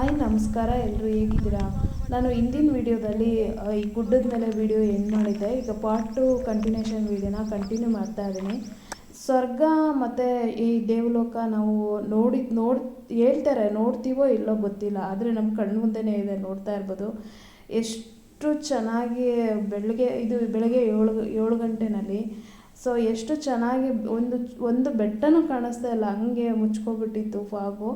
ನಮಸ್ಕಾರ ಎಲ್ಲರೂ ಹೇಗಿದ್ದೀರಾ? ನಾನು ಹಿಂದಿನ ವೀಡಿಯೋದಲ್ಲಿ ಈ ಗುಡ್ಡದ ಮೇಲೆ ವೀಡಿಯೋ ಎಂಡ್ ಮಾಡಿದ್ದೆ, ಈಗ ಪಾರ್ಟ್ ಟು ಕಂಟಿನ್ಯೂಷನ್ ವೀಡಿಯೋನ ಕಂಟಿನ್ಯೂ ಮಾಡ್ತಾ ಇದ್ದೀನಿ. ಸ್ವರ್ಗ ಮತ್ತು ಈ ದೇವಲೋಕ ನಾವು ನೋಡಿ, ನೋಡ್, ಹೇಳ್ತಾರೆ, ನೋಡ್ತೀವೋ ಇಲ್ಲೋ ಗೊತ್ತಿಲ್ಲ, ಆದರೆ ನಮ್ಮ ಕಣ್ಣು ಮುಂದೆನೇ ಇದೆ, ನೋಡ್ತಾ ಇರ್ಬೋದು. ಎಷ್ಟು ಚೆನ್ನಾಗಿ ಬೆಳಗ್ಗೆ, ಇದು ಬೆಳಗ್ಗೆ ಏಳು ಏಳು ಗಂಟೆನಲ್ಲಿ, ಸೊ ಎಷ್ಟು ಚೆನ್ನಾಗಿ ಒಂದು ಒಂದು ಬೆಟ್ಟನೂ ಕಾಣಿಸ್ತಾ ಇಲ್ಲ, ಹಂಗೆ ಮುಚ್ಕೊಬಿಟ್ಟಿತ್ತು ಫಾಗು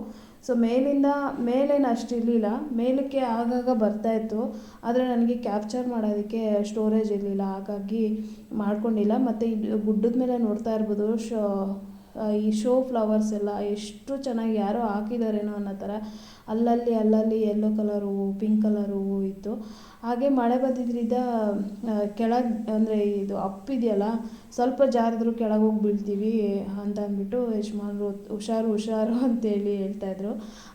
ಸೊ ಮೇಲಿಂದ ಮೇಲೇನು ಅಷ್ಟು ಇರಲಿಲ್ಲ. ಮೇಲಕ್ಕೆ ಆಗಾಗ ಬರ್ತಾಯಿತ್ತು ಆದರೆ ನನಗೆ ಕ್ಯಾಪ್ಚರ್ ಮಾಡೋದಕ್ಕೆ ಸ್ಟೋರೇಜ್ ಇರಲಿಲ್ಲ. ಹಾಗಾಗಿ ಮಾಡಿಕೊಂಡಿಲ್ಲ. ಮತ್ತು ಇದು ಗುಡ್ಡದ ಮೇಲೆ ನೋಡ್ತಾ ಇರ್ಬೋದು. ಶೋ ಈ ಶೋ ಫ್ಲವರ್ಸ್ ಎಲ್ಲ ಎಷ್ಟು ಚೆನ್ನಾಗಿ ಯಾರೋ ಹಾಕಿದಾರೇನೋ ಅನ್ನೋ ಥರ ಅಲ್ಲಲ್ಲಿ ಅಲ್ಲಲ್ಲಿ ಯೆಲ್ಲೋ ಕಲರ್ ಹೂವು ಪಿಂಕ್ ಕಲರ್ ಹೂವು ಇತ್ತು. ಹಾಗೆ ಮಳೆ ಬಂದಿದ್ದರಿಂದ ಕೆಳಗೆ, ಅಂದರೆ ಇದು ಅಪ್ ಇದೆಯಲ್ಲ, ಸ್ವಲ್ಪ ಜಾರಿದ್ರು ಕೆಳಗೆ ಹೋಗಿ ಬೀಳ್ತೀವಿ ಅಂತ ಅಂದ್ಬಿಟ್ಟು ಯಜಮಾನ್ರು ಹುಷಾರು ಹುಷಾರು ಅಂತೇಳಿ ಹೇಳ್ತಾಯಿದ್ರು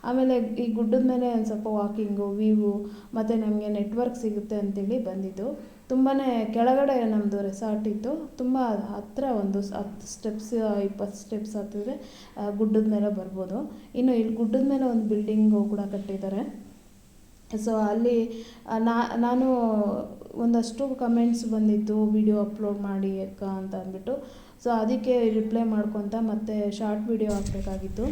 ಆಮೇಲೆ ಈ ಗುಡ್ಡದ ಮೇಲೆ ಒಂದು ಸ್ವಲ್ಪ ವಾಕಿಂಗು ವೀವು ಮತ್ತು ನಮಗೆ ನೆಟ್ವರ್ಕ್ ಸಿಗುತ್ತೆ ಅಂತೇಳಿ ಬಂದಿದ್ದು. ತುಂಬಾ ಕೆಳಗಡೆ ನಮ್ಮದು ರೆಸಾರ್ಟ್ ಇತ್ತು. ತುಂಬ ಹತ್ತಿರ ಒಂದು ಹತ್ತು ಸ್ಟೆಪ್ಸ್ ಇಪ್ಪತ್ತು ಸ್ಟೆಪ್ಸ್ ಹತ್ತಿದ್ರೆ ಗುಡ್ಡದ ಮೇಲೆ ಬರ್ಬೋದು. ಇನ್ನು ಇಲ್ಲಿ ಗುಡ್ಡದ ಮೇಲೆ ಒಂದು ಬಿಲ್ಡಿಂಗು ಕೂಡ ಕಟ್ಟಿದ್ದಾರೆ. ಸೊ ಅಲ್ಲಿ ನಾನು ಒಂದಷ್ಟು ಕಮೆಂಟ್ಸ್ ಬಂದಿತ್ತು ವಿಡಿಯೋ ಅಪ್ಲೋಡ್ ಮಾಡಿ ಅಂತ ಅಂದ್ಬಿಟ್ಟು. ಸೊ ಅದಕ್ಕೆ ರಿಪ್ಲೈ ಮಾಡ್ಕೊತ ಮತ್ತೆ ಶಾರ್ಟ್ ವಿಡಿಯೋ ಹಾಕಬೇಕಾಗಿತ್ತು.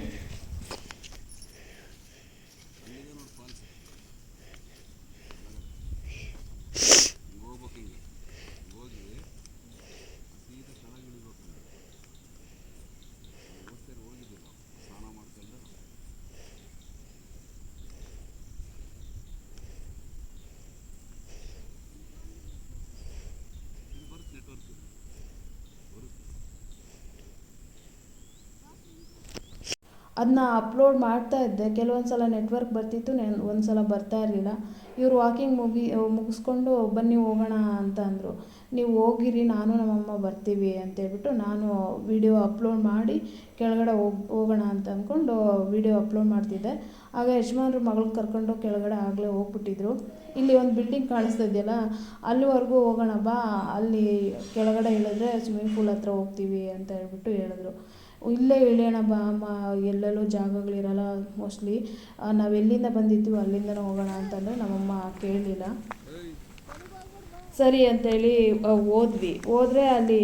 ಅದನ್ನ ಅಪ್ಲೋಡ್ ಮಾಡ್ತಾ ಇದ್ದೆ. ಕೆಲವೊಂದು ಸಲ ನೆಟ್ವರ್ಕ್ ಬರ್ತಿತ್ತು, ನೆನ್ ಒಂದು ಸಲ ಬರ್ತಾ ಇರಲಿಲ್ಲ. ಇವರು ವಾಕಿಂಗ್ ಮುಗಿ ಮುಗಿಸ್ಕೊಂಡು ಬನ್ನಿ ಹೋಗೋಣ ಅಂತ ಅಂದರು. ನೀವು ಹೋಗಿರಿ, ನಾನು ನಮ್ಮಮ್ಮ ಬರ್ತೀವಿ ಅಂತೇಳ್ಬಿಟ್ಟು ನಾನು ವಿಡಿಯೋ ಅಪ್ಲೋಡ್ ಮಾಡಿ ಕೆಳಗಡೆ ಹೋಗಿ, ಹೋಗೋಣ ಅಂತ ಅಂದ್ಕೊಂಡು ವಿಡಿಯೋ ಅಪ್ಲೋಡ್ ಮಾಡ್ತಿದ್ದೆ. ಆಗ ಯಜಮಾನ್ರು ಮಗಳನ್ನ ಕರ್ಕೊಂಡು ಕೆಳಗಡೆ ಆಗಲೇ ಹೋಗ್ಬಿಟ್ಟಿದ್ರು. ಇಲ್ಲಿ ಒಂದು ಬಿಲ್ಡಿಂಗ್ ಕಾಣಿಸ್ತಾ ಇದೆಯಲ್ಲ, ಅಲ್ಲಿವರೆಗೂ ಹೋಗೋಣ ಬಾ. ಅಲ್ಲಿ ಕೆಳಗಡೆ ಇಳಿದ್ರೆ ಸ್ವಿಮ್ಮಿಂಗ್ ಪೂಲ್ ಹತ್ರ ಹೋಗ್ತೀವಿ ಅಂತ ಹೇಳ್ಬಿಟ್ಟು ಹೇಳಿದ್ರು. ಇಲ್ಲೇ ಇಳಿಯೋಣ ಬಾ ಅಮ್ಮ, ಎಲ್ಲೆಲ್ಲೂ ಜಾಗಗಳಿರಲ್ಲ ಮೋಸ್ಟ್ಲಿ ನಾವು ಎಲ್ಲಿಂದ ಬಂದಿದ್ವಿ ಅಲ್ಲಿಂದನೇ ಹೋಗೋಣ ಅಂತಂದರೆ ನಮ್ಮಮ್ಮ ಕೇಳಲಿಲ್ಲ. ಸರಿ ಅಂತೇಳಿ ಹೋದ್ವಿ. ಹೋದರೆ ಅಲ್ಲಿ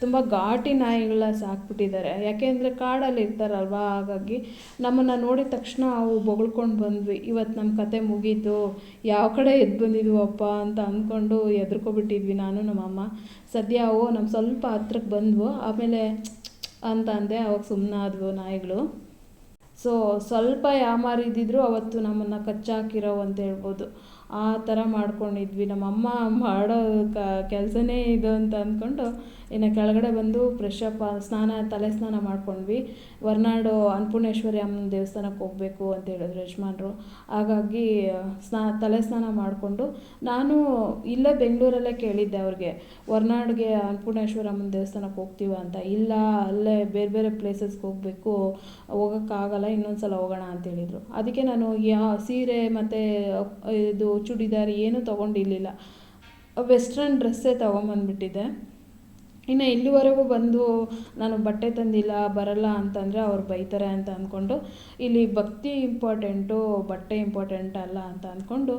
ತುಂಬ ಘಾಟಿ ನಾಯಿಗಳನ್ನ ಸಾಕ್ಬಿಟ್ಟಿದ್ದಾರೆ. ಯಾಕೆಂದರೆ ಕಾಡಲ್ಲಿ ಇರ್ತಾರಲ್ವ, ಹಾಗಾಗಿ ನಮ್ಮನ್ನು ನೋಡಿದ ತಕ್ಷಣ ಅವು ಬೊಗಳ್ಕೊಂಡು ಬಂದ್ವಿ. ಇವತ್ತು ನಮ್ಮ ಕತೆ ಮುಗೀತು. ಯಾವ ಕಡೆ ಎದ್ದು ಬಂದಿದ್ವಪ್ಪ ಅಂತ ಅಂದ್ಕೊಂಡು ಎದ್ರುಕೊಬಿಟ್ಟಿದ್ವಿ ನಾನು, ನಮ್ಮಮ್ಮ. ಸದ್ಯ ಅವು ನಮ್ಮ ಸ್ವಲ್ಪ ಹತ್ರಕ್ಕೆ ಬಂದ್ವು. ಆಮೇಲೆ ಅಂತ ಅಂದೆ. ಅವಾಗ ಸುಮ್ಮನಾದ್ವು ನಾಯಿಗಳು. ಸೊ ಸ್ವಲ್ಪ ಯಾಮಾರಿದ್ದಿದ್ರು ಅವತ್ತು ನಮ್ಮನ್ನು ಕಚ್ಚಾಕಿರೋ ಅಂತ ಹೇಳ್ಬೋದು. ಆ ಥರ ಮಾಡ್ಕೊಂಡಿದ್ವಿ. ನಮ್ಮಮ್ಮ ಮಾಡೋ ಕ, ಕೆಲಸನೇ ಇದು ಅಂತ ಅಂದ್ಕೊಂಡು ಇನ್ನು ಕೆಳಗಡೆ ಬಂದು ಫ್ರೆಶ್ ಅಪ್ ಸ್ನಾನ, ತಲೆ ಸ್ನಾನ ಮಾಡ್ಕೊಂಡ್ವಿ. ಹೊರ್ನಾಡು ಅನ್ನಪೂರ್ಣೇಶ್ವರಿ ಅಮ್ಮನ ದೇವಸ್ಥಾನಕ್ಕೆ ಹೋಗಬೇಕು ಅಂತ ಹೇಳಿದ್ರು ಯಜಮಾನ್ರು. ಹಾಗಾಗಿ ಸ್ನಾ, ತಲೆ ಸ್ನಾನ ಮಾಡಿಕೊಂಡು ನಾನು ಇಲ್ಲೇ ಬೆಂಗಳೂರಲ್ಲೇ ಕೇಳಿದ್ದೆ ಅವ್ರಿಗೆ ಹೊರ್ನಾಡ್ಗೆ ಅನ್ನಪೂರ್ಣೇಶ್ವರಿ ಅಮ್ಮನ ದೇವಸ್ಥಾನಕ್ಕೆ ಹೋಗ್ತೀವ ಅಂತ. ಇಲ್ಲ, ಅಲ್ಲೇ ಬೇರೆ ಬೇರೆ ಪ್ಲೇಸಸ್ಗೆ ಹೋಗಬೇಕು ಹೋಗೋಕ್ಕಾಗಲ್ಲ ಇನ್ನೊಂದು ಸಲ ಹೋಗೋಣ ಅಂತ ಹೇಳಿದರು. ಅದಕ್ಕೆ ನಾನು ಯಾ, ಸೀರೆ ಮತ್ತು ಇದು, ಚೂಡಿದಾರ್ ಏನೂ ತೊಗೊಂಡಿರಲಿಲ್ಲ. ವೆಸ್ಟ್ರನ್ ಡ್ರೆಸ್ಸೇ ತೊಗೊಂಬಂದ್ಬಿಟ್ಟಿದ್ದೆ. ಇನ್ನು ಇಲ್ಲಿವರೆಗೂ ಬಂದು ನಾನು ಬಟ್ಟೆ ತಂದಿಲ್ಲ, ಬರಲ್ಲ ಅಂತಂದರೆ ಅವ್ರು ಬೈತಾರೆ ಅಂತ ಅಂದ್ಕೊಂಡು, ಇಲ್ಲಿ ಭಕ್ತಿ ಇಂಪಾರ್ಟೆಂಟು ಬಟ್ಟೆ ಇಂಪಾರ್ಟೆಂಟ್ ಅಲ್ಲ ಅಂತ ಅಂದ್ಕೊಂಡು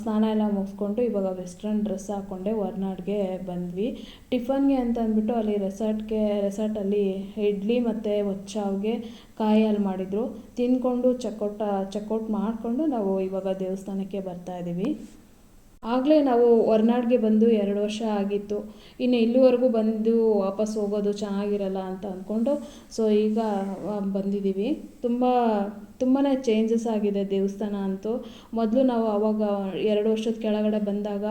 ಸ್ನಾನ ಎಲ್ಲ ಮುಗಿಸ್ಕೊಂಡು ಇವಾಗ ವೆಸ್ಟ್ರನ್ ಡ್ರೆಸ್ ಹಾಕ್ಕೊಂಡೆ ಹೊರ್ನಾಡ್ಗೆ ಬಂದ್ವಿ. ಟಿಫನ್ಗೆ ಅಂತ ಅಂದ್ಬಿಟ್ಟು ಅಲ್ಲಿ ರೆಸಾರ್ಟ್ಗೆ ರೆಸಾರ್ಟಲ್ಲಿ ಇಡ್ಲಿ ಮತ್ತು ಒಚ್ಚಾವ್ಗೆ ಕಾಯಿ ಹಾಲು ಮಾಡಿದರು. ತಿಂದ್ಕೊಂಡು ಚಕೋಟ ಚಕೋಟ್ ಮಾಡಿಕೊಂಡು ನಾವು ಇವಾಗ ದೇವಸ್ಥಾನಕ್ಕೆ ಬರ್ತಾ ಇದ್ದೀವಿ ಆಗಲೇ ನಾವು ಹೊರನಾಡಿಗೆ ಬಂದು ಎರಡು ವರ್ಷ ಆಗಿತ್ತು. ಇನ್ನು ಇಲ್ಲಿವರೆಗೂ ಬಂದು ವಾಪಸ್ ಹೋಗೋದು ಚೆನ್ನಾಗಿರಲ್ಲ ಅಂತ ಅಂದ್ಕೊಂಡು ಸೊ ಈಗ ಬಂದಿದ್ದೀವಿ. ತುಂಬ ತುಂಬಾ ಚೇಂಜಸ್ ಆಗಿದೆ ದೇವಸ್ಥಾನ ಅಂತೂ. ಮೊದಲು ನಾವು ಆವಾಗ ಎರಡು ವರ್ಷದ ಕೆಳಗಡೆ ಬಂದಾಗ,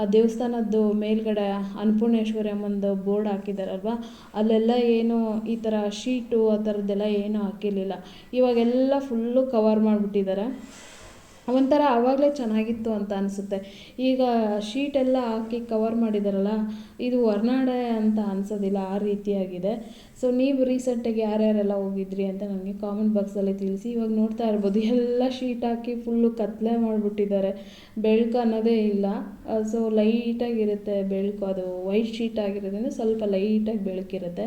ಆ ದೇವಸ್ಥಾನದ್ದು ಮೇಲ್ಗಡೆ ಅನ್ನಪೂರ್ಣೇಶ್ವರಿ ಅಮ್ಮಂದು ಬೋರ್ಡ್ ಹಾಕಿದ್ದಾರಲ್ವ ಅಲ್ಲೆಲ್ಲ ಏನು ಈ ಥರ ಶೀಟು ಆ ಥರದ್ದೆಲ್ಲ ಏನೂ ಹಾಕಿರಲಿಲ್ಲ. ಇವಾಗೆಲ್ಲ ಫುಲ್ಲು ಕವರ್ ಮಾಡಿಬಿಟ್ಟಿದ್ದಾರೆ. ಒಂಥರ ಆವಾಗಲೇ ಚೆನ್ನಾಗಿತ್ತು ಅಂತ ಅನಿಸುತ್ತೆ. ಈಗ ಶೀಟೆಲ್ಲ ಹಾಕಿ ಕವರ್ ಮಾಡಿದಾರಲ್ಲ, ಇದು ಹೊರ್ನಾಡೆ ಅಂತ ಅನ್ಸೋದಿಲ್ಲ, ಆ ರೀತಿಯಾಗಿದೆ. ಸೊ ನೀವು ರೀಸೆಂಟಾಗಿ ಯಾರ್ಯಾರೆಲ್ಲ ಹೋಗಿದ್ರಿ ಅಂತ ನನಗೆ ಕಾಮೆಂಟ್ ಬಾಕ್ಸಲ್ಲಿ ತಿಳಿಸಿ. ಇವಾಗ ನೋಡ್ತಾ ಇರ್ಬೋದು, ಎಲ್ಲ ಶೀಟ್ ಹಾಕಿ ಫುಲ್ಲು ಕತ್ಲೆ ಮಾಡಿಬಿಟ್ಟಿದ್ದಾರೆ. ಬೆಳಕು ಅನ್ನೋದೇ ಇಲ್ಲ. ಸೊ ಲೈಟಾಗಿರುತ್ತೆ ಬೆಳಕು, ಅದು ವೈಟ್ ಶೀಟ್ ಆಗಿರೋದ್ರಿಂದ ಸ್ವಲ್ಪ ಲೈಟಾಗಿ ಬೆಳಕಿರುತ್ತೆ.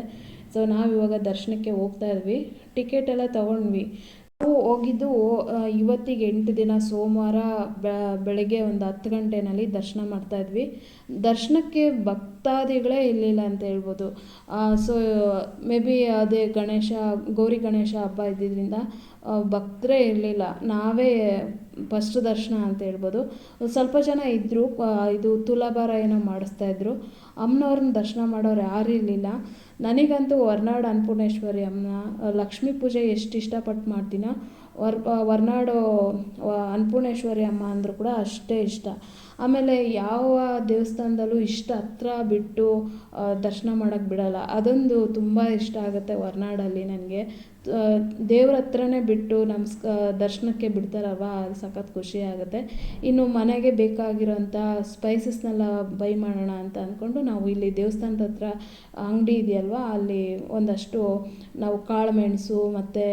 ಸೊ ಇವಾಗ ದರ್ಶನಕ್ಕೆ ಹೋಗ್ತಾ ಇದ್ವಿ. ಟಿಕೆಟ್ ಎಲ್ಲ ತೊಗೊಂಡ್ವಿ. ನಾವು ಹೋಗಿದ್ದು ಇವತ್ತಿಗೆ ಎಂಟು ದಿನ ಸೋಮವಾರ ಬೆಳಗ್ಗೆ ಒಂದು ಹತ್ತು ಗಂಟೆನಲ್ಲಿ ದರ್ಶನ ಮಾಡ್ತಾ ಇದ್ವಿ. ದರ್ಶನಕ್ಕೆ ಭಕ್ತಾದಿಗಳೇ ಇರಲಿಲ್ಲ ಅಂತ ಹೇಳ್ಬೋದು. ಸೊ ಮೇ ಬಿ ಅದೇ ಗಣೇಶ, ಗೌರಿ ಗಣೇಶ ಹಬ್ಬ ಇದ್ದಿದ್ದರಿಂದ ಭಕ್ತರೇ ಇರಲಿಲ್ಲ. ನಾವೇ ಫಸ್ಟ್ ದರ್ಶನ ಅಂತ ಹೇಳ್ಬೋದು. ಸ್ವಲ್ಪ ಜನ ಇದ್ದರು ಇದು ತುಲಾಭಾರ ಏನೋ ಮಾಡಿಸ್ತಾ ಇದ್ದರು ಅಮ್ಮನವ್ರನ್ನ ದರ್ಶನ ಮಾಡೋರು ಯಾರು ಇರಲಿಲ್ಲ. ನನಗಂತೂ ಹೊರ್ನಾಡು ಅನ್ನಪೂರ್ಣೇಶ್ವರಿ ಅಮ್ಮನ ಲಕ್ಷ್ಮೀ ಪೂಜೆ ಎಷ್ಟು ಇಷ್ಟಪಟ್ಟು ಮಾಡ್ತೀನೋ ವರ್ ಹೊರ್ನಾಡು ಅನ್ನಪೂರ್ಣೇಶ್ವರಿ ಅಮ್ಮ ಅಂದರೂ ಕೂಡ ಅಷ್ಟೇ ಇಷ್ಟ. ಆಮೇಲೆ ಯಾವ ದೇವಸ್ಥಾನದಲ್ಲೂ ಇಷ್ಟ ಹತ್ರ ಬಿಟ್ಟು ದರ್ಶನ ಮಾಡೋಕ್ಕೆ ಬಿಡೋಲ್ಲ. ಅದೊಂದು ತುಂಬ ಇಷ್ಟ ಆಗುತ್ತೆ ಹೊರ್ನಾಡಲ್ಲಿ ನನಗೆ. ದೇವ್ರ ಹತ್ರನೇ ಬಿಟ್ಟು ನಮಸ್ಕ ದರ್ಶನಕ್ಕೆ ಬಿಡ್ತಾರಲ್ವ, ಅದು ಸಖತ್ ಖುಷಿ ಆಗುತ್ತೆ. ಇನ್ನು ಮನೆಗೆ ಬೇಕಾಗಿರೋಂಥ ಸ್ಪೈಸಸ್ನೆಲ್ಲ ಬೈ ಮಾಡೋಣ ಅಂತ ಅಂದ್ಕೊಂಡು ನಾವು ಇಲ್ಲಿ ದೇವಸ್ಥಾನದ ಹತ್ರ ಅಂಗಡಿ ಇದೆಯಲ್ವ, ಅಲ್ಲಿ ಒಂದಷ್ಟು ನಾವು ಕಾಳುಮೆಣಸು ಮತ್ತು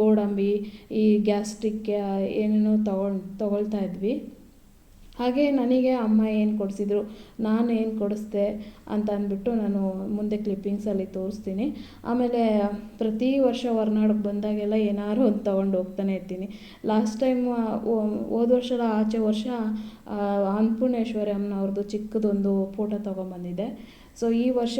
ಗೋಡಂಬಿ, ಈ ಗ್ಯಾಸ್ಟ್ರಿಕ್ ಏನೇನೋ ತಗೊಂಡು ತಗೊಳ್ತಾ ಇದ್ವಿ. ಹಾಗೆ ನನಗೆ ಅಮ್ಮ ಏನು ಕೊಡಿಸಿದ್ರು, ನಾನು ಏನು ಕೊಡಿಸ್ದೆ ಅಂತ ಅಂದ್ಬಿಟ್ಟು ನಾನು ಮುಂದೆ ಕ್ಲಿಪ್ಪಿಂಗ್ಸಲ್ಲಿ ತೋರಿಸ್ತೀನಿ. ಆಮೇಲೆ ಪ್ರತಿ ವರ್ಷ ಹೊರನಾಡಕ್ಕೆ ಬಂದಾಗೆಲ್ಲ ಏನಾದ್ರು ಒಂದು ತೊಗೊಂಡು ಹೋಗ್ತಾನೆ ಇರ್ತೀನಿ. ಲಾಸ್ಟ್ ಟೈಮ್ ಹೋದ ವರ್ಷ ಆಚೆ ವರ್ಷ ಅನ್ನಪೂರ್ಣೇಶ್ವರಿ ಅಮ್ಮನವ್ರದ್ದು ಚಿಕ್ಕದೊಂದು ಫೋಟೋ ತೊಗೊಂಬಂದಿದ್ದೆ. ಸೊ ಈ ವರ್ಷ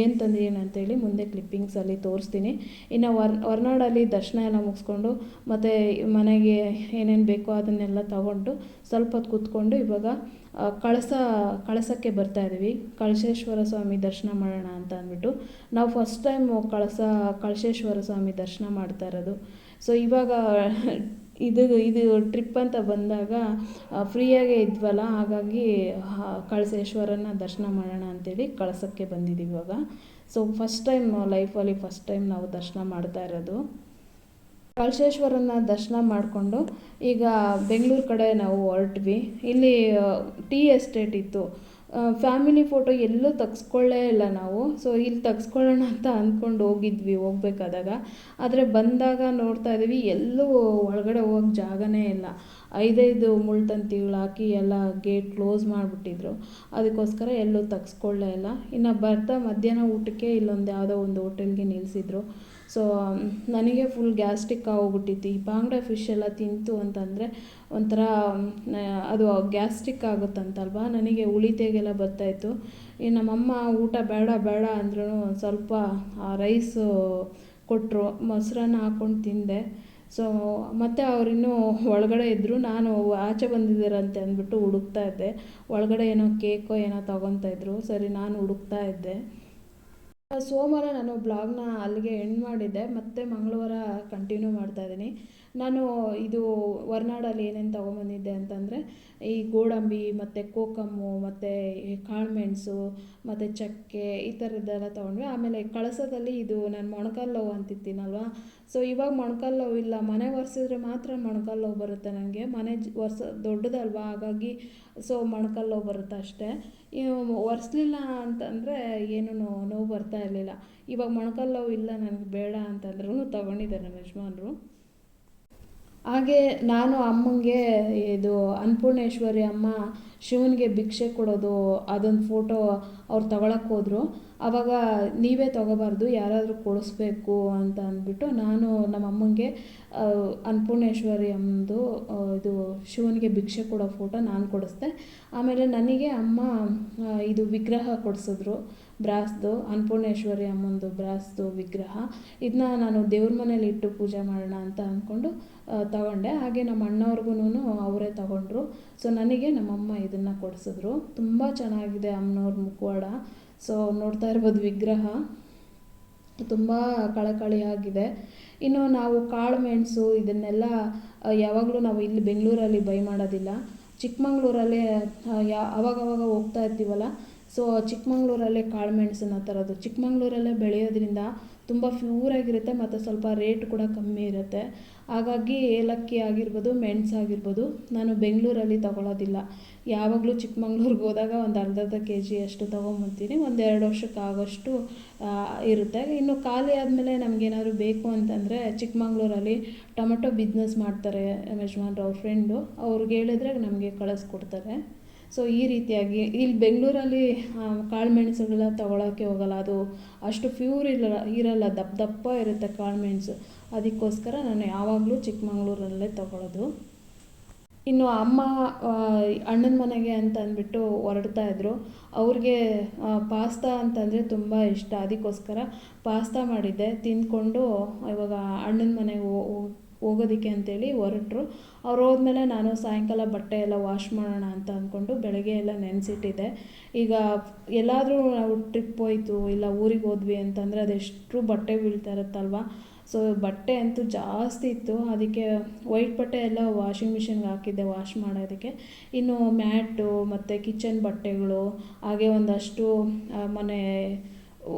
ಏನು ತಂದಿದ್ದೀನಿ ಅಂತೇಳಿ ಮುಂದೆ ಕ್ಲಿಪ್ಪಿಂಗ್ಸಲ್ಲಿ ತೋರಿಸ್ತೀನಿ. ಇನ್ನು ವರ್, ಹೊರ್ನಾಡಲ್ಲಿ ದರ್ಶನ ಎಲ್ಲ ಮುಗಿಸ್ಕೊಂಡು, ಮತ್ತು ಮನೆಗೆ ಏನೇನು ಬೇಕೋ ಅದನ್ನೆಲ್ಲ ತಗೊಂಡು ಸ್ವಲ್ಪ ಹೊತ್ತು ಕೂತ್ಕೊಂಡು ಇವಾಗ ಕಳಸ, ಕಳಸಕ್ಕೆ ಬರ್ತಾ ಇದ್ದೀವಿ. ಕಳಶೇಶ್ವರ ಸ್ವಾಮಿ ದರ್ಶನ ಮಾಡೋಣ ಅಂತ ಅಂದ್ಬಿಟ್ಟು. ನಾವು ಫಸ್ಟ್ ಟೈಮ್ ಕಳಸ, ಕಳಶೇಶ್ವರ ಸ್ವಾಮಿ ದರ್ಶನ ಮಾಡ್ತಾ ಇರೋದು. ಸೊ ಇವಾಗ ಇದು ಇದು ಟ್ರಿಪ್ ಅಂತ ಬಂದಾಗ ಫ್ರೀಯಾಗೇ ಇದ್ವಲ್ಲ, ಹಾಗಾಗಿ ಕಳಶೇಶ್ವರನ ದರ್ಶನ ಮಾಡೋಣ ಅಂತೇಳಿ ಕಳಸಕ್ಕೆ ಬಂದಿದ್ದೀವಿ ಇವಾಗ. ಸೊ ಫಸ್ಟ್ ಟೈಮ್ ಲೈಫಲ್ಲಿ ಫಸ್ಟ್ ಟೈಮ್ ನಾವು ದರ್ಶನ ಮಾಡ್ತಾ ಇರೋದು. ಕಳಶೇಶ್ವರನ ದರ್ಶನ ಮಾಡಿಕೊಂಡು ಈಗ ಬೆಂಗಳೂರು ಕಡೆ ನಾವು ಹೊರಟ್ವಿ. ಇಲ್ಲಿ ಟೀ ಎಸ್ಟೇಟ್ ಇತ್ತು. ಫ್ಯಾಮಿಲಿ ಫೋಟೋ ಎಲ್ಲೂ ತೆಗ್ಸ್ಕೊಳ್ಳೇ ಇಲ್ಲ ನಾವು. ಸೊ, ಇಲ್ಲಿ ತಗ್ಸ್ಕೊಳ್ಳೋಣ ಅಂತ ಅಂದ್ಕೊಂಡು ಹೋಗಿದ್ವಿ ಹೋಗ್ಬೇಕಾದಾಗ. ಆದರೆ ಬಂದಾಗ ನೋಡ್ತಾ ಇದ್ದೀವಿ, ಎಲ್ಲೂ ಒಳಗಡೆ ಹೋಗಕ್ಕೆ ಜಾಗನೇ ಇಲ್ಲ. ಐದೈದು ಮುಳ್ತಂತಿಗಳು ಹಾಕಿ ಎಲ್ಲ ಗೇಟ್ ಕ್ಲೋಸ್ ಮಾಡಿಬಿಟ್ಟಿದ್ರು. ಅದಕ್ಕೋಸ್ಕರ ಎಲ್ಲೂ ತೆಗ್ಸ್ಕೊಳ್ಳೇ ಇಲ್ಲ. ಇನ್ನು ಬರ್ತಾ ಮಧ್ಯಾಹ್ನ ಊಟಕ್ಕೆ ಇಲ್ಲೊಂದು ಯಾವುದೋ ಒಂದು ಹೋಟೆಲ್ಗೆ ನಿಲ್ಲಿಸಿದ್ರು ಸೊ ನನಗೆ ಫುಲ್ ಗ್ಯಾಸ್ಟಿಕ್ ಆಗೋಗ್ಬಿಟ್ಟಿತ್ತು. ಈ ಬಾಂಗ್ಡೆ ಫಿಶ್ ಎಲ್ಲ ತಿಂತು ಅಂತಂದರೆ ಒಂಥರ ಅದು ಗ್ಯಾಸ್ಟಿಕ್ ಆಗುತ್ತಂತಲ್ವಾ? ನನಗೆ ಉಳಿತೆಗೆಲ್ಲ ಬರ್ತಾಯಿತ್ತು. ಈ ನಮ್ಮಮ್ಮ ಊಟ ಬೇಡ ಬೇಡ ಅಂದ್ರೂ ಸ್ವಲ್ಪ, ಆ ರೈಸು ಕೊಟ್ಟರು ಮೊಸರನ್ನ ಹಾಕ್ಕೊಂಡು ತಿಂದೆ. ಸೊ ಮತ್ತು ಅವರಿನ್ನೂ ಒಳಗಡೆ ಇದ್ದರು ನಾನು ಆಚೆ ಬಂದಿದ್ದೀರಂತೆ ಅಂದ್ಬಿಟ್ಟು ಹುಡುಕ್ತಾ ಇದ್ದೆ. ಒಳಗಡೆ ಏನೋ ಕೇಕೋ ಏನೋ ತಗೊತಾ ಇದ್ದರು ಸರಿ, ನಾನು ಹುಡುಕ್ತಾ ಇದ್ದೆ. ಸೋಮವಾರ ನಾನು ಬ್ಲಾಗ್ನ ಅಲ್ಲಿಗೆ ಎಂಡ್ ಮಾಡಿದ್ದೆ ಮತ್ತೆ ಮಂಗಳವಾರ ಕಂಟಿನ್ಯೂ ಮಾಡ್ತಾ ಇದ್ದೀನಿ. ನಾನು ಇದು ಹೊರ್ನಾಡಲ್ಲಿ ಏನೇನು ತೊಗೊಂಬಂದಿದ್ದೆ ಅಂತಂದರೆ ಈ ಗೋಡಂಬಿ, ಮತ್ತು ಕೋಕಮ್ಮು, ಮತ್ತು ಕಾಳುಮೆಣಸು ಮತ್ತು ಚಕ್ಕೆ ಈ ಥರದ್ದೆಲ್ಲ ತೊಗೊಂಡ್ವಿ. ಆಮೇಲೆ ಕಳಸದಲ್ಲಿ ಇದು ನಾನು ಮೊಣಕಾಲು ಅಂತಿದ್ದೀನಲ್ವ ಸೊ ಇವಾಗ ಮೊಣಕಾಲು ಇಲ್ಲ. ಮನೆ ಒರೆಸಿದ್ರೆ ಮಾತ್ರ ಮೊಣ್ಕಾಲು ನೋವು ಬರುತ್ತೆ ನನಗೆ ಮನೆ ಒರ್ಸ ದೊಡ್ಡದಲ್ವಾ? ಹಾಗಾಗಿ ಸೊ ಮೊಣ್ಕಾಲು ನೋವು ಬರುತ್ತೆ ಅಷ್ಟೇ. ಒರೆಸ್ಲಿಲ್ಲ ಅಂತಂದರೆ ಏನೂ ನೋವು ನೋವು ಬರ್ತಾ ಇರಲಿಲ್ಲ. ಇವಾಗ ಮೊಣಕಾಲು ನೋವು ಇಲ್ಲ, ನನಗೆ ಬೇಡ ಅಂತಂದ್ರೂ ತಗೊಂಡಿದ್ದಾರೆ ನಮ್ಮ ಯಜಮಾನ್ರು. ಹಾಗೆ ನಾನು ಅಮ್ಮಂಗೆ ಇದು ಅನ್ನಪೂರ್ಣೇಶ್ವರಿ ಅಮ್ಮ ಶಿವನಿಗೆ ಭಿಕ್ಷೆ ಕೊಡೋದು ಅದೊಂದು ಫೋಟೋ ಅವ್ರು ತಗೊಳಕ್ಕೆ ಹೋದರು. ಆವಾಗ ನೀವೇ ತಗೋಬಾರ್ದು ಯಾರಾದರೂ ಕೊಡಿಸ್ಬೇಕು ಅಂತ ಅಂದ್ಬಿಟ್ಟು ನಾನು ನಮ್ಮ ಅಮ್ಮಂಗೆ ಆ, ಅನ್ನಪೂರ್ಣೇಶ್ವರಿ ಅಮ್ಮದು ಇದು ಶಿವನಿಗೆ ಭಿಕ್ಷೆ ಕೊಡೋ ಫೋಟೋ ನಾನು ಕೊಡಿಸ್ದೆ. ಆಮೇಲೆ ನನಗೆ ಅಮ್ಮ ಇದು ವಿಗ್ರಹ ಕೊಡಿಸಿದ್ರು. ಬ್ರಾಸ್ದು, ಅನ್ನಪೂರ್ಣೇಶ್ವರಿ ಅಮ್ಮಂದು ಬ್ರಾಸ್ದು ವಿಗ್ರಹ. ಇದನ್ನ ನಾನು ದೇವ್ರ ಮನೇಲಿ ಇಟ್ಟು ಪೂಜೆ ಮಾಡೋಣ ಅಂತ ಅಂದ್ಕೊಂಡು ತಗೊಂಡೆ. ಹಾಗೆ ನಮ್ಮ ಅಣ್ಣವ್ರಿಗೂ ಅವರೇ ತಗೊಂಡ್ರು. ಸೊ ನನಗೆ ನಮ್ಮಮ್ಮ ಇದನ್ನು ಕೊಡಿಸಿದ್ರು. ತುಂಬ ಚೆನ್ನಾಗಿದೆ ಅಮ್ಮನವ್ರ ಮುಖವಾಡ. ಸೊ ನೋಡ್ತಾ ಇರ್ಬೋದು ವಿಗ್ರಹ. ತುಂಬ ಕಳಕಳಿಯಾಗಿದೆ. ಇನ್ನು ನಾವು ಕಾಳು ಮೆಣಸು ಇದನ್ನೆಲ್ಲ ಯಾವಾಗಲೂ ನಾವು ಇಲ್ಲಿ ಬೆಂಗಳೂರಲ್ಲಿ ಬೈ ಮಾಡೋದಿಲ್ಲ. ಚಿಕ್ಕಮಂಗ್ಳೂರಲ್ಲೇ ಯಾ, ಅವಾಗವಾಗ ಹೋಗ್ತಾ ಇರ್ತೀವಲ್ಲ ಸೊ ಚಿಕ್ಕಮಂಗ್ಳೂರಲ್ಲೇ ಕಾಳು ಮೆಣಸನ್ನ ತರೋದು. ಚಿಕ್ಕಮಂಗ್ಳೂರಲ್ಲೇ ಬೆಳೆಯೋದ್ರಿಂದ ತುಂಬ ಪ್ಯೂರಾಗಿರುತ್ತೆ ಮತ್ತು ಸ್ವಲ್ಪ ರೇಟ್ ಕೂಡ ಕಮ್ಮಿ ಇರುತ್ತೆ. ಹಾಗಾಗಿ ಏಲಕ್ಕಿ ಆಗಿರ್ಬೋದು, ಮೆಣಸು ಆಗಿರ್ಬೋದು, ನಾನು ಬೆಂಗಳೂರಲ್ಲಿ ತಗೊಳ್ಳೋದಿಲ್ಲ ಯಾವಾಗಲೂ ಚಿಕ್ಕಮಂಗ್ಳೂರಿಗೆ ಹೋದಾಗ ಒಂದು ಅರ್ಧರ್ಧ ಅರ್ಧ ಕೆ ಜಿ ಅಷ್ಟು ತೊಗೊಂಬರ್ತೀನಿ ಒಂದು ಎರಡು ವರ್ಷಕ್ಕೆ ಆಗೋಷ್ಟು ಇರುತ್ತೆ. ಇನ್ನು ಖಾಲಿ ಆದಮೇಲೆ ನಮಗೇನಾದ್ರು ಬೇಕು ಅಂತಂದರೆ ಚಿಕ್ಕಮಂಗ್ಳೂರಲ್ಲಿ ಟೊಮೆಟೊ ಬಿಸ್ನೆಸ್ ಮಾಡ್ತಾರೆ ಯಜಮಾನ್ರು, ಅವ್ರ ಫ್ರೆಂಡು ಅವ್ರಿಗೆ ಹೇಳಿದ್ರೆ ನಮಗೆ ಕಳಿಸ್ಕೊಡ್ತಾರೆ. ಸೊ ಈ ರೀತಿಯಾಗಿ ಇಲ್ಲಿ ಬೆಂಗಳೂರಲ್ಲಿ ಕಾಳು ತಗೊಳ್ಳೋಕ್ಕೆ ಹೋಗಲ್ಲ. ಅದು ಅಷ್ಟು ಪ್ಯೂರ್ ಇರಲ್ಲ ಇರಲ್ಲ, ದಪ್ಪ ದಪ್ಪ ಇರುತ್ತೆ ಕಾಳು ಮೆಣಸು ಅದಕ್ಕೋಸ್ಕರ ನಾನು ಯಾವಾಗಲೂ ಚಿಕ್ಕಮಂಗ್ಳೂರಲ್ಲೇ ತಗೊಳ್ಳೋದು ಇನ್ನು ಅಮ್ಮ ಅಣ್ಣನ ಮನೆಗೆ ಅಂತ ಅಂದ್ಬಿಟ್ಟು ಹೊರಡ್ತಾ ಇದ್ದರು ಅವ್ರಿಗೆ ಪಾಸ್ತಾ ಅಂತಂದರೆ ತುಂಬ ಇಷ್ಟ. ಅದಕ್ಕೋಸ್ಕರ ಪಾಸ್ತಾ ಮಾಡಿದ್ದೆ. ತಿಂದ್ಕೊಂಡು ಇವಾಗ ಅಣ್ಣನ ಮನೆಗೆ ಹೋಗೋದಕ್ಕೆ ಅಂತೇಳಿ ಹೊರಟ್ರು. ಅವ್ರು ಹೋದ್ಮೇಲೆ ನಾನು ಸಾಯಂಕಾಲ ಬಟ್ಟೆ ಎಲ್ಲ ವಾಶ್ ಮಾಡೋಣ ಅಂತ ಅಂದ್ಕೊಂಡು ಬೆಳಗ್ಗೆ ಎಲ್ಲ ನೆನೆಸಿಟ್ಟಿದ್ದೆ. ಈಗ ಎಲ್ಲಾದರೂ ನಾವು ಟ್ರಿಪ್ ಹೋಯ್ತು, ಇಲ್ಲ ಊರಿಗೆ ಹೋದ್ವಿ ಅಂತಂದರೆ ಅದೆಷ್ಟು ಬಟ್ಟೆ ಬೀಳ್ತಾ ಇರುತ್ತಲ್ವ? ಸೊ ಬಟ್ಟೆ ಅಂತೂ ಜಾಸ್ತಿ ಇತ್ತು. ಅದಕ್ಕೆ ವೈಟ್ ಬಟ್ಟೆ ಎಲ್ಲ ವಾಷಿಂಗ್ ಮಿಷಿನ್ಗೆ ಹಾಕಿದ್ದೆ ವಾಶ್ ಮಾಡೋದಕ್ಕೆ. ಇನ್ನು ಮ್ಯಾಟು ಮತ್ತು ಕಿಚನ್ ಬಟ್ಟೆಗಳು, ಹಾಗೆ ಒಂದಷ್ಟು ಮನೆ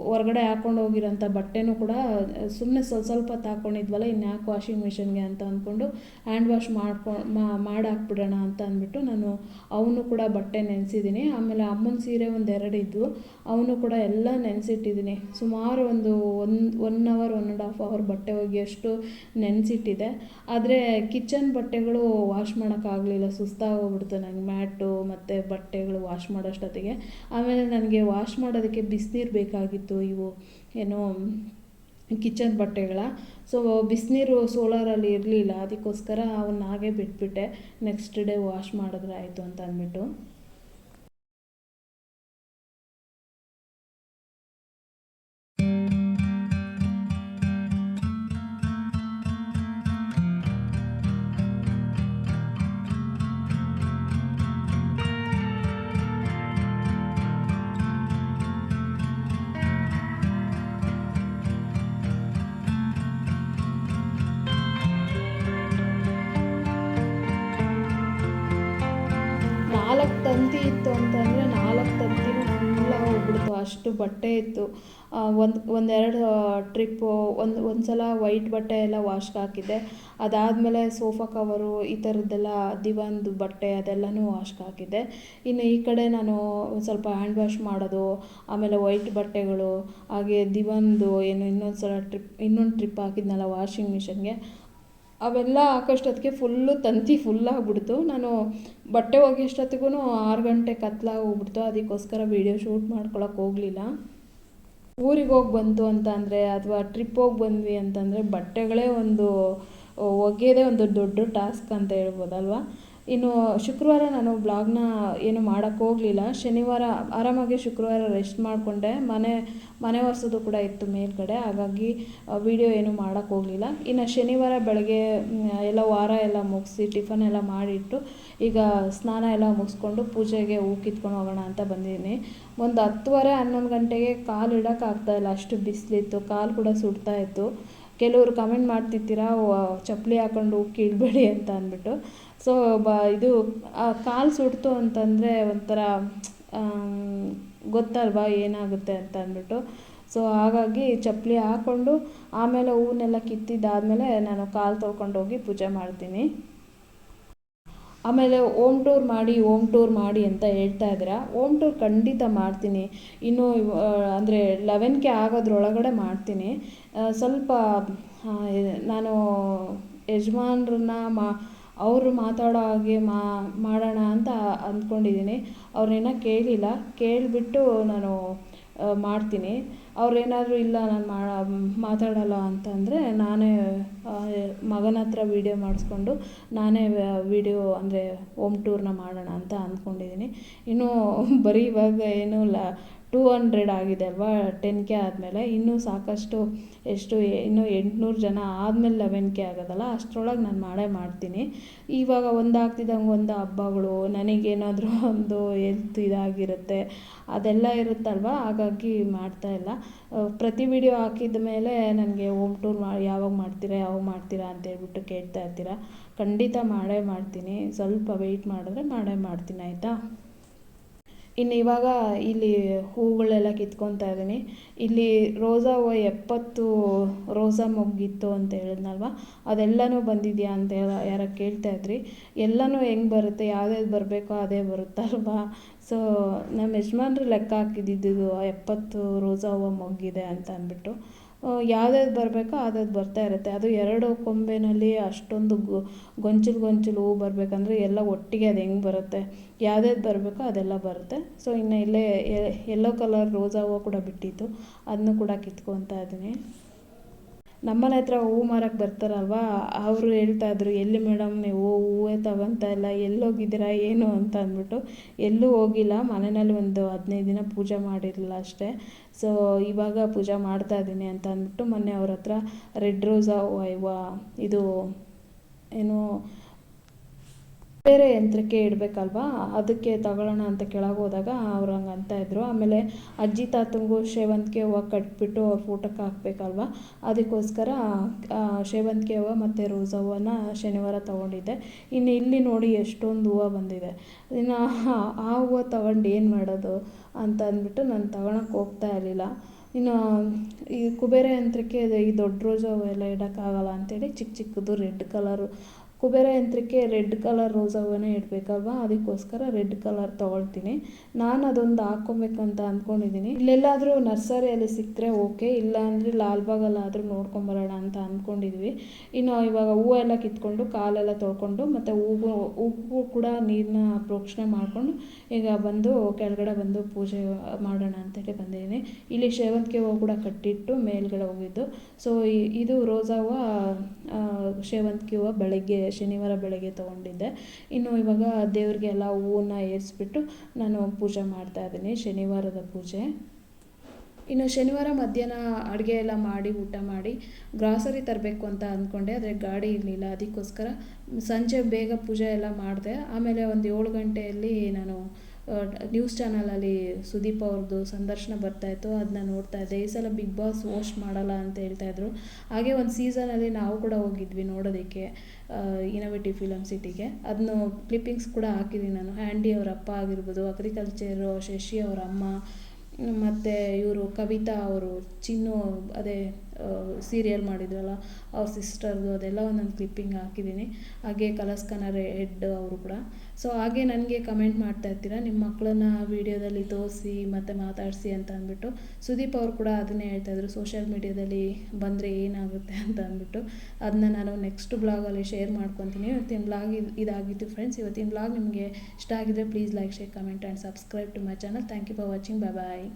ಹೊರಗಡೆ ಹಾಕೊಂಡು ಹೋಗಿರೋಂಥ ಬಟ್ಟೆನೂ ಕೂಡ ಸುಮ್ಮನೆ ಸ್ವಲ್ಪ ಸ್ವಲ್ಪ ತಾಕೊಂಡಿದ್ವಲ್ಲ ಇನ್ಯಾಕೆ ವಾಷಿಂಗ್ ಮಿಷಿನ್ಗೆ ಅಂತ ಅಂದ್ಕೊಂಡು ಹ್ಯಾಂಡ್ ವಾಶ್ ಮಾಡ್ಕೊ ಮಾಡಿ ಹಾಕ್ಬಿಡೋಣ ಅಂತ ಅಂದ್ಬಿಟ್ಟು ನಾನು ಅವನು ಕೂಡ ಬಟ್ಟೆ ನೆನೆಸಿದ್ದೀನಿ ಆಮೇಲೆ ಅಮ್ಮನ ಸೀರೆ ಒಂದು ಎರಡು ಇದ್ವು. ಅವನು ಕೂಡ ಎಲ್ಲ ನೆನೆಸಿಟ್ಟಿದ್ದೀನಿ ಸುಮಾರು ಒಂದು one one hour one and half hour ಬಟ್ಟೆ ಒಗೆಯೋಷ್ಟು ನೆನೆಸಿಟ್ಟಿದೆ. ಆದರೆ ಕಿಚನ್ ಬಟ್ಟೆಗಳು ವಾಶ್ ಮಾಡೋಕ್ಕಾಗಲಿಲ್ಲ ಸುಸ್ತಾಗೋಗ್ಬಿಡ್ತು ನನಗೆ ಮ್ಯಾಟು ಮತ್ತು ಬಟ್ಟೆಗಳು ವಾಶ್ ಮಾಡೋಷ್ಟೊತ್ತಿಗೆ. ಆಮೇಲೆ ನನಗೆ ವಾಶ್ ಮಾಡೋದಕ್ಕೆ ಬಿಸಿನೀರು ಬೇಕಾಗಿತ್ತು. ಆಗಿತ್ತು ಇವು ಏನು ಕಿಚನ್ ಬಟ್ಟೆಗಳ. ಸೊ ಬಿಸಿನೀರು ಸೋಲಾರಲ್ಲಿ ಇರಲಿಲ್ಲ. ಅದಕ್ಕೋಸ್ಕರ ಅವನ್ನ ಹಾಗೆ ಬಿಟ್ಬಿಟ್ಟೆ. ನೆಕ್ಸ್ಟ್ ಡೇ ವಾಶ್ ಮಾಡಿದ್ರೆ ಆಯಿತು ಅಂತ ಅಂದ್ಬಿಟ್ಟು. ತಂತಿ ಇತ್ತು ಅಂತಂದರೆ ನಾಲ್ಕು ತಂತಿನೂ ಫುಲ್ಲ ಹೋಗ್ಬಿಡ್ತು. ಅಷ್ಟು ಬಟ್ಟೆ ಇತ್ತು. ಒಂದು, ಒಂದೆರಡು ಟ್ರಿಪ್ಪು ಒಂದು ಒಂದು ಸಲ ವೈಟ್ ಬಟ್ಟೆ ಎಲ್ಲ ವಾಶ್ಗೆ ಹಾಕಿದ್ದೆ. ಅದಾದಮೇಲೆ ಸೋಫಾ ಕವರು ಈ ಥರದ್ದೆಲ್ಲ ದಿವಾನ್ದು ಬಟ್ಟೆ ಅದೆಲ್ಲನೂ ವಾಶ್ಗೆ ಹಾಕಿದ್ದೆ. ಇನ್ನು ಈ ಕಡೆ ನಾನು ಸ್ವಲ್ಪ ಹ್ಯಾಂಡ್ ವಾಶ್ ಮಾಡೋದು, ಆಮೇಲೆ ವೈಟ್ ಬಟ್ಟೆಗಳು, ಹಾಗೆ ದಿವಾನ್ದು ಏನು ಇನ್ನೊಂದು ಸಲ ಟ್ರಿಪ್ ಇನ್ನೊಂದು ಟ್ರಿಪ್ ಹಾಕಿದ್ನಲ್ಲ ವಾಷಿಂಗ್ ಮಿಷನ್ಗೆ ಅವೆಲ್ಲ ಹಾಕೋಷ್ಟೊತ್ತಿಗೆ ಫುಲ್ಲು ತಂತಿ ಆಗಿಬಿಡ್ತು. ನಾನು ಬಟ್ಟೆ ಒಗೆಯೋಷ್ಟೊತ್ತಿಗೂ ಆರು ಗಂಟೆ ಕತ್ಲಾಗೋಗ್ಬಿಡ್ತು ಅದಕ್ಕೋಸ್ಕರ ವೀಡಿಯೋ ಶೂಟ್ ಮಾಡ್ಕೊಳಕ್ಕೆ ಹೋಗಲಿಲ್ಲ. ಊರಿಗೆ ಹೋಗಿ ಬಂತು ಅಂತ ಅಂದರೆ ಅಥವಾ ಟ್ರಿಪ್ ಹೋಗಿ ಬಂದ್ವಿ ಅಂತಂದರೆ ಬಟ್ಟೆಗಳೇ ಒಂದು ಒಗೆಯೋದೇ ಒಂದು ದೊಡ್ಡ ಟಾಸ್ಕ್ ಅಂತ ಹೇಳ್ಬೋದಲ್ವಾ? ಇನ್ನು ಶುಕ್ರವಾರ ನಾನು ಬ್ಲಾಗ್ನ ಏನು ಮಾಡೋಕ್ಕೆ ಹೋಗಲಿಲ್ಲ. ಶನಿವಾರ ಆರಾಮಾಗಿ ಶುಕ್ರವಾರ ರೆಸ್ಟ್ ಮಾಡಿಕೊಂಡೆ. ಮನೆ ಮನೆ ಒರೆಸೋದು ಕೂಡ ಇತ್ತು ಮೇಲ್ಗಡೆ. ಹಾಗಾಗಿ ವೀಡಿಯೋ ಏನು ಮಾಡೋಕ್ಕೆ ಹೋಗಲಿಲ್ಲ. ಇನ್ನು ಶನಿವಾರ ಬೆಳಗ್ಗೆ ಎಲ್ಲ ವಾರ ಎಲ್ಲ ಮುಗಿಸಿ ಟಿಫನ್ ಎಲ್ಲ ಮಾಡಿಟ್ಟು ಈಗ ಸ್ನಾನ ಎಲ್ಲ ಮುಗಿಸ್ಕೊಂಡು ಪೂಜೆಗೆ ಹೂ ಕಿತ್ಕೊಂಡು ಹೋಗೋಣ ಅಂತ ಬಂದಿದ್ದೀನಿ. ಒಂದು ಹತ್ತುವರೆ, ಹನ್ನೊಂದು ಗಂಟೆಗೆ ಕಾಲು ಇಡೋಕ್ಕಾಗ್ತಾಯಿಲ್ಲ ಅಷ್ಟು ಬಿಸಿಲಿತ್ತು. ಕಾಲು ಕೂಡ ಸುಡ್ತಾ ಇತ್ತು. ಕೆಲವರು ಕಮೆಂಟ್ ಮಾಡ್ತಿರ್ತೀರಾ ಚಪ್ಪಲಿ ಹಾಕೊಂಡು ಕೀಳ್ಬೇಡಿ ಅಂತ ಅಂದ್ಬಿಟ್ಟು. ಸೊ ಬ, ಇದು ಕಾಲು ಸುಡ್ತು ಅಂತಂದರೆ ಒಂಥರ ಗೊತ್ತಲ್ವಾ ಏನಾಗುತ್ತೆ ಅಂತ ಅಂದ್ಬಿಟ್ಟು. ಸೊ ಹಾಗಾಗಿ ಚಪ್ಪಲಿ ಹಾಕ್ಕೊಂಡು ಆಮೇಲೆ ಹೂವನ್ನೆಲ್ಲ ಕಿತ್ತಿದ್ದಾದಮೇಲೆ ನಾನು ಕಾಲು ತೊಳ್ಕೊಂಡು ಹೋಗಿ ಪೂಜೆ ಮಾಡ್ತೀನಿ. ಆಮೇಲೆ ಓಮ್ ಟೂರ್ ಮಾಡಿ ಓಮ್ ಟೂರ್ ಮಾಡಿ ಅಂತ ಹೇಳ್ತಾ ಇದ್ದೀರಾ? ಓಮ್ ಟೂರ್ ಖಂಡಿತ ಮಾಡ್ತೀನಿ. ಇನ್ನು ಅಂದರೆ ಲೆವೆನ್ಗೆ ಆಗೋದ್ರೊಳಗಡೆ ಮಾಡ್ತೀನಿ. ಸ್ವಲ್ಪ ನಾನು ಯಜಮಾನ್ರನ್ನ ಮಾ ಅವರು ಮಾತಾಡೋ ಹಾಗೆ ಮಾಡೋಣ ಅಂತ ಅಂದ್ಕೊಂಡಿದ್ದೀನಿ. ಅವ್ರನ್ನೇನೋ ಕೇಳಿಲ್ಲ. ಕೇಳಿಬಿಟ್ಟು ನಾನು ಮಾಡ್ತೀನಿ. ಅವ್ರೇನಾದರೂ ಇಲ್ಲ ನಾನು ಮಾಡೋ ಮಾತಾಡಲ್ಲ ಅಂತಂದರೆ ನಾನೇ ಮಗನ ಹತ್ರ ವೀಡಿಯೋ ಮಾಡಿಸ್ಕೊಂಡು ನಾನೇ ವೀಡಿಯೋ ಅಂದರೆ ಹೋಮ್ ಟೂರ್ನ ಮಾಡೋಣ ಅಂತ ಅಂದ್ಕೊಂಡಿದ್ದೀನಿ. ಇನ್ನೂ ಬರೀ ಇವಾಗ ಏನೂ ಇಲ್ಲ. ಟೂ ಹಂಡ್ರೆಡ್ ಆಗಿದೆ ಅಲ್ವಾ? ಟೆನ್ ಕೆ ಆದಮೇಲೆ ಇನ್ನೂ ಸಾಕಷ್ಟು ಎಷ್ಟು, ಇನ್ನೂ ಎಂಟುನೂರು ಜನ ಆದಮೇಲೆ ಲೆವೆನ್ ಕೆ ಆಗೋದಲ್ಲ, ಅಷ್ಟರೊಳಗೆ ನಾನು ಮಾಡೇ ಮಾಡ್ತೀನಿ. ಇವಾಗ ಒಂದಾಗ್ತಿದ್ದಂಗೆ ಒಂದು ಹಬ್ಬಗಳು ನನಗೇನಾದರೂ ಒಂದು ಎಲ್ತ್ ಇದಾಗಿರುತ್ತೆ, ಅದೆಲ್ಲ ಇರುತ್ತಲ್ವ? ಹಾಗಾಗಿ ಮಾಡ್ತಾ ಇಲ್ಲ. ಪ್ರತಿ ವಿಡಿಯೋ ಹಾಕಿದ ಮೇಲೆ ನನಗೆ ಹೋಮ್ ಟೂರ್ ಮಾ, ಯಾವಾಗ ಮಾಡ್ತೀರಾ ಯಾವಾಗ ಮಾಡ್ತೀರಾ ಅಂತ ಹೇಳ್ಬಿಟ್ಟು ಕೇಳ್ತಾ ಇರ್ತೀರ. ಖಂಡಿತ ಮಾಡೇ ಮಾಡ್ತೀನಿ. ಸ್ವಲ್ಪ ವೆಯ್ಟ್ ಮಾಡಿದ್ರೆ ಮಾಡೇ ಮಾಡ್ತೀನಿ, ಆಯಿತಾ? ಇನ್ನು ಇವಾಗ ಇಲ್ಲಿ ಹೂಗಳೆಲ್ಲ ಕಿತ್ಕೊತಾ ಇದ್ದೀನಿ. ಇಲ್ಲಿ ರೋಸಾ ಹೂವು ಎಪ್ಪತ್ತು ರೋಸಾ ಮೊಗ್ಗಿತ್ತು ಅಂತ ಹೇಳಿದ್ನಲ್ವ? ಅದೆಲ್ಲನೂ ಬಂದಿದೆಯಾ ಅಂತ ಯಾರೋ ಕೇಳ್ತಾ ಇದ್ರಿ. ಎಲ್ಲನೂ ಹೆಂಗೆ ಬರುತ್ತೆ? ಯಾವ್ದು ಬರಬೇಕೋ ಅದೇ ಬರುತ್ತಲ್ವಾ? ಸೊ ನಮ್ಮ ಯಜಮಾನ್ರು ಲೆಕ್ಕ ಹಾಕಿದ್ದಿದ್ದು ಎಪ್ಪತ್ತು ರೋಸಾ ಹೂವು ಮೊಗ್ಗಿದೆ ಅಂತ ಅಂದ್ಬಿಟ್ಟು. ಯಾವ್ದ್ಯಾವ್ದು ಬರಬೇಕೋ ಅದ್ಯಾವ್ದು ಬರ್ತಾ ಇರುತ್ತೆ. ಅದು ಎರಡು ಕೊಂಬೆನಲ್ಲಿ ಅಷ್ಟೊಂದು ಗೊಂಚಲು ಗೊಂಚಲು ಹೂ ಬರಬೇಕಂದ್ರೆ ಎಲ್ಲ ಒಟ್ಟಿಗೆ ಅದು ಹೆಂಗೆ ಬರುತ್ತೆ? ಯಾವ್ದ್ಯಾವ್ದು ಬರಬೇಕೋ ಅದೆಲ್ಲ ಬರುತ್ತೆ. ಸೊ, ಇನ್ನು ಇಲ್ಲೇ ಎಲ್ಲೋ ಕಲರ್ ರೋಸಾ ಹೂವು ಕೂಡ ಬಿಟ್ಟಿತ್ತು. ಅದನ್ನು ಕೂಡ ಕಿತ್ಕೊತಾ ಇದ್ದೀನಿ. ನಮ್ಮನೆ ಹತ್ರ ಹೂವು ಮಾರಕ್ಕೆ ಬರ್ತಾರಲ್ವ? ಅವರು ಹೇಳ್ತಾಯಿದ್ರು ಎಲ್ಲಿ ಮೇಡಮ್ ನೀವು ಹೂವೇ ತಗೊತಾ ಇಲ್ಲ, ಎಲ್ಲೋಗಿದ್ದೀರಾ, ಏನು ಅಂತ ಅಂದ್ಬಿಟ್ಟು. ಎಲ್ಲೂ ಹೋಗಿಲ್ಲ, ಮನೆಯಲ್ಲಿ ಒಂದು ಹದಿನೈದು ದಿನ ಪೂಜೆ ಮಾಡಿರಲಿಲ್ಲ ಅಷ್ಟೇ. ಸೊ ಇವಾಗ ಪೂಜೆ ಮಾಡ್ತಾ ಇದ್ದೀನಿ ಅಂತ ಅಂದ್ಬಿಟ್ಟು ಮೊನ್ನೆ ಅವ್ರ ಹತ್ರ ರೆಡ್ ರೋಸಾ ಇದು, ಏನು ಬೇರೆ ಯಂತ್ರಕ್ಕೆ ಇಡಬೇಕಲ್ವಾ? ಅದಕ್ಕೆ ತಗೊಳ್ಳೋಣ ಅಂತ ಕೆಳಗೆ ಹೋದಾಗ ಅವ್ರು ಹಂಗೆ ಅಂತ ಇದ್ರು. ಆಮೇಲೆ ಅಜ್ಜಿ ತಾತಂಗೂ ಸೇವಂತಿಗೆ ಹೂವು ಕಟ್ಬಿಟ್ಟು ಅವ್ರ ಫೋಟೋಕ್ಕೆ ಹಾಕ್ಬೇಕಲ್ವಾ? ಅದಕ್ಕೋಸ್ಕರ ಸೇವಂತಿಗೆ ಹೂವು ಮತ್ತು ರೋಸಾ ಹೂವನ್ನ ಶನಿವಾರ ತೊಗೊಂಡಿದ್ದೆ. ಇನ್ನು ಇಲ್ಲಿ ನೋಡಿ ಎಷ್ಟೊಂದು ಹೂವು ಬಂದಿದೆ. ಇನ್ನು ಆ ಹೂವು ತಗೊಂಡು ಏನು ಮಾಡೋದು ಅಂತ ಅಂದ್ಬಿಟ್ಟು ನಾನು ತಗೊಳಕ್ಕೆ ಹೋಗ್ತಾ ಇರಲಿಲ್ಲ. ಇನ್ನು ಈ ಕುಬೇರ ಯಂತ್ರಕ್ಕೆ ಈ ದೊಡ್ಡ ರೋಸಾ ಹೂವು ಎಲ್ಲ ಇಡೋಕ್ಕಾಗಲ್ಲ ಅಂತೇಳಿ ಚಿಕ್ಕ ಚಿಕ್ಕದು ರೆಡ್ ಕಲರು ಕುಬೇರ ಯಂತ್ರಕ್ಕೆ ರೆಡ್ ಕಲರ್ ರೋಸ್ ಹೂವನ್ನೇ ಇಡಬೇಕಲ್ವಾ? ಅದಕ್ಕೋಸ್ಕರ ರೆಡ್ ಕಲರ್ ತೊಗೊಳ್ತೀನಿ. ನಾನು ಅದೊಂದು ಹಾಕ್ಕೊಬೇಕಂತ ಅಂದ್ಕೊಂಡಿದ್ದೀನಿ ಇಲ್ಲೆಲ್ಲಾದರೂ ನರ್ಸರಿಯಲ್ಲಿ ಸಿಕ್ಕರೆ ಓಕೆ ಇಲ್ಲ ಅಂದರೆ ಲಾಲ್ಬಾಗಲ್ಲಾದರೂ ನೋಡ್ಕೊಂಬರೋಣ ಅಂತ ಅಂದ್ಕೊಂಡಿದ್ವಿ ಇನ್ನು ಇವಾಗ ಹೂವು ಎಲ್ಲ ಕಿತ್ಕೊಂಡು ಕಾಲೆಲ್ಲ ತೊಳ್ಕೊಂಡು ಮತ್ತು ಹೂವು ಹೂವು ಕೂಡ ನೀರನ್ನ ಪ್ರೋಕ್ಷಣೆ ಮಾಡಿಕೊಂಡು ಈಗ ಬಂದು ಕೆಳಗಡೆ ಬಂದು ಪೂಜೆ ಮಾಡೋಣ ಅಂತೇಳಿ ಬಂದಿದ್ದೀನಿ ಇಲ್ಲಿ ಸೇವಂತಿಗೆ ಹೂವು ಕೂಡ ಕಟ್ಟಿಟ್ಟು ಮೇಲ್ಗಡೆ ಹೋಗಿದ್ದು. ಸೊ ಇದು ರೋಸಾ ಹೂವು ಸೇವಂತಿಗೆ ಹೂವು ಬೆಳಗ್ಗೆ ಶನಿವಾರ ಬೆಳಗ್ಗೆ ತೊಗೊಂಡಿದ್ದೆ. ಇನ್ನು ಇವಾಗ ದೇವ್ರಿಗೆಲ್ಲ ಹೂವನ್ನ ಏರಿಸ್ಬಿಟ್ಟು ನಾನು ಪೂಜೆ ಮಾಡ್ತಾ ಇದ್ದೀನಿ, ಶನಿವಾರದ ಪೂಜೆ. ಇನ್ನು ಶನಿವಾರ ಮಧ್ಯಾಹ್ನ ಅಡುಗೆ ಎಲ್ಲ ಮಾಡಿ, ಊಟ ಮಾಡಿ ಗ್ರಾಸರಿ ತರಬೇಕು ಅಂತ ಅಂದ್ಕೊಂಡೆ, ಆದರೆ ಗಾಡಿ ಇರಲಿಲ್ಲ. ಅದಕ್ಕೋಸ್ಕರ ಸಂಜೆ ಬೇಗ ಪೂಜೆ ಎಲ್ಲ ಮಾಡಿದೆ. ಆಮೇಲೆ ಒಂದು ಏಳು ಗಂಟೆಯಲ್ಲಿ ನಾನು ನ್ಯೂಸ್ ಚಾನಲಲ್ಲಿ ಸುದೀಪ್ ಅವ್ರದ್ದು ಸಂದರ್ಶನ ಬರ್ತಾಯಿತ್ತು ಅದನ್ನ ನೋಡ್ತಾ ಇದ್ದೆ. ಈ ಸಲ ಬಿಗ್ ಬಾಸ್ ಹೋಸ್ಟ್ ಮಾಡಲ್ಲ ಅಂತ ಹೇಳ್ತಾ ಇದ್ರು. ಹಾಗೆ ಒಂದು ಸೀಸನಲ್ಲಿ ನಾವು ಕೂಡ ಹೋಗಿದ್ವಿ ನೋಡೋದಕ್ಕೆ ಇನೋವೇಟಿವ್ ಫಿಲಮ್ ಸಿಟಿಗೆ ಅದನ್ನು ಕ್ಲಿಪ್ಪಿಂಗ್ಸ್ ಕೂಡ ಹಾಕಿದ್ದೀನಿ ನಾನು. ಹ್ಯಾಂಡಿ ಅವರ ಅಪ್ಪ ಆಗಿರ್ಬೋದು ಅಗ್ರಿಕಲ್ಚರು ಶಶಿ ಅವರ ಅಮ್ಮ, ಮತ್ತು ಇವರು ಕವಿತಾ ಅವರು, ಚಿನ್ನು ಅದೇ ಸೀರಿಯಲ್ ಮಾಡಿದ್ರಲ್ಲ, ಅವ್ರ ಸಿಸ್ಟರ್ದು ಅದೆಲ್ಲ ಒಂದೊಂದು ಕ್ಲಿಪ್ಪಿಂಗ್ ಹಾಕಿದ್ದೀನಿ ಹಾಗೆ ಕಲಸ್ಕನರ್ ಹೆಡ್ ಅವರು ಕೂಡ. ಸೊ ಹಾಗೆ ನನಗೆ ಕಮೆಂಟ್ ಮಾಡ್ತಾ ಇರ್ತೀರ? ನಿಮ್ಮ ಮಕ್ಕಳನ್ನ ವೀಡಿಯೋದಲ್ಲಿ ತೋರಿಸಿ, ಮತ್ತು ಮಾತಾಡಿಸಿ ಅಂತ ಅಂದ್ಬಿಟ್ಟು. ಸುದೀಪ್ ಅವರು ಕೂಡ ಅದನ್ನೇ ಹೇಳ್ತಾಯಿದ್ರು ಸೋಷಿಯಲ್ ಮೀಡ್ಯಾದಲ್ಲಿ ಬಂದರೆ ಏನಾಗುತ್ತೆ ಅಂತ ಅಂದ್ಬಿಟ್ಟು. ಅದನ್ನ ನಾನು ನೆಕ್ಸ್ಟ್ ಬ್ಲಾಗಲ್ಲಿ ಶೇರ್ ಮಾಡ್ಕೊತೀನಿ. ಇವತ್ತಿನ ಬ್ಲಾಗ್ ಇದಾಗಿತ್ತು ಫ್ರೆಂಡ್ಸ್ ಇವತ್ತಿನ ಬ್ಲಾಗ್ ನಿಮಗೆ ಇಷ್ಟ ಆಗಿದ್ರೆ please like share comment and subscribe to my channel thank you for watching bye bye